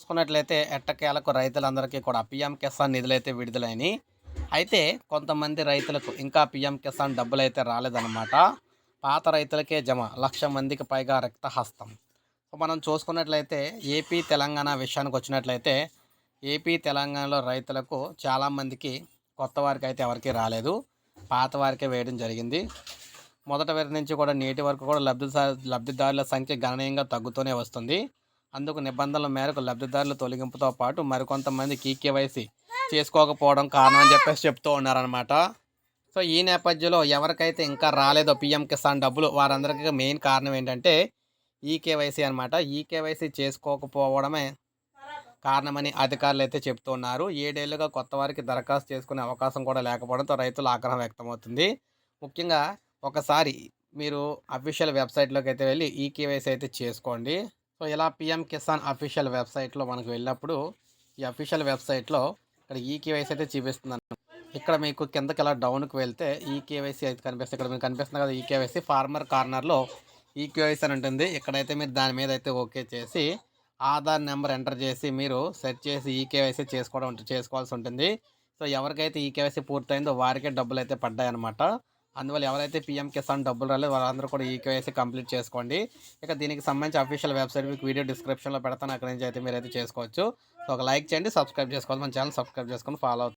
చూసుకున్నట్లయితే ఎట్టకేలకు రైతులందరికీ కూడా పిఎం కిసాన్ నిధులైతే విడుదలైనవి అయితే కొంతమంది రైతులకు ఇంకా పిఎం కిసాన్ డబ్బులు అయితే రాలేదన్నమాట. పాత రైతులకే జమ లక్ష మందికి పైగా రక్తహస్తం. సో మనం చూసుకున్నట్లయితే ఏపీ తెలంగాణ విషయానికి వచ్చినట్లయితే ఏపీ తెలంగాణలో రైతులకు చాలామందికి కొత్త వారికి అయితే ఎవరికి రాలేదు. పాత వారికే వేయడం జరిగింది. మొదట వారి నుంచి కూడా నేటి వరకు కూడా లబ్ధిదారు లబ్ధిదారుల సంఖ్య గణనీయంగా తగ్గుతూనే వస్తుంది. అందుకు నిబంధనల మేరకు లబ్ధిదారుల తొలగింపుతో పాటు మరికొంతమంది కీకేవైసీ చేసుకోకపోవడం కారణం అని చెప్పేసి చెప్తూ ఉన్నారనమాట సో ఈ నేపథ్యంలో ఎవరికైతే ఇంకా రాలేదో పిఎం కిసాన్ డబ్బులు వారందరికీ మెయిన్ కారణం ఏంటంటే ఈకేవైసీ అనమాట ఈకేవైసీ చేసుకోకపోవడమే కారణమని అధికారులు అయితే చెప్తున్నారు ఏడేళ్ళుగా కొత్త వారికి దరఖాస్తు చేసుకునే అవకాశం కూడా లేకపోవడంతో రైతుల ఆగ్రహం వ్యక్తమవుతుంది. ముఖ్యంగా ఒకసారి మీరు అఫీషియల్ వెబ్సైట్లోకి అయితే వెళ్ళి ఈ కేవైసీ అయితే చేసుకోండి. సో ఇలా పిఎం కిసాన్ అఫీషియల్ వెబ్సైట్లో మనకు వెళ్ళినప్పుడు ఈ అఫీషియల్ వెబ్సైట్లో ఇక్కడ ఈ కేవైసీ అయితే చూపిస్తుంది ఇక్కడ మీకు కిందకి ఇలా డౌన్కి వెళ్తే ఈ కేవైసీ అయితే కనిపిస్తుంది. ఇక్కడ మీకు కనిపిస్తుంది కదా ఈ కేవైసీ ఫార్మర్ కార్నర్లో ఈ కేవైసీ అని ఉంటుంది. ఇక్కడైతే మీరు దాని మీద అయితే ఓకే చేసి ఆధార్ నెంబర్ ఎంటర్ చేసి మీరు సెట్ చేసి ఈ కేవైసీ చేసుకోవడం చేసుకోవాల్సి ఉంటుంది. సో ఎవరికైతే ఈ కేవైసీ పూర్తయిందో వారికే డబ్బులు అయితే పడ్డాయి అనమాట అందువల్ల ఎవరైతే పిఎం కిసాన్ డబ్బులు రాలేదు వాళ్ళందరూ కూడా ఈ కేవైసీ కంప్లీట్ చేసుకోండి. ఇక దీనికి సంబంధించి అఫీషియల్ వెబ్సైట్ మీకు వీడియో డిస్క్రిప్షన్లో పెడతాను. అక్కడి నుంచి అయితే మీరు అయితే చేసుకోవచ్చు. సో ఒక లైక్ చేయండి సబ్స్క్రైబ్ చేసుకోవాలి. మన ఛానల్ సబ్స్క్రైబ్ చేసుకొని ఫాలో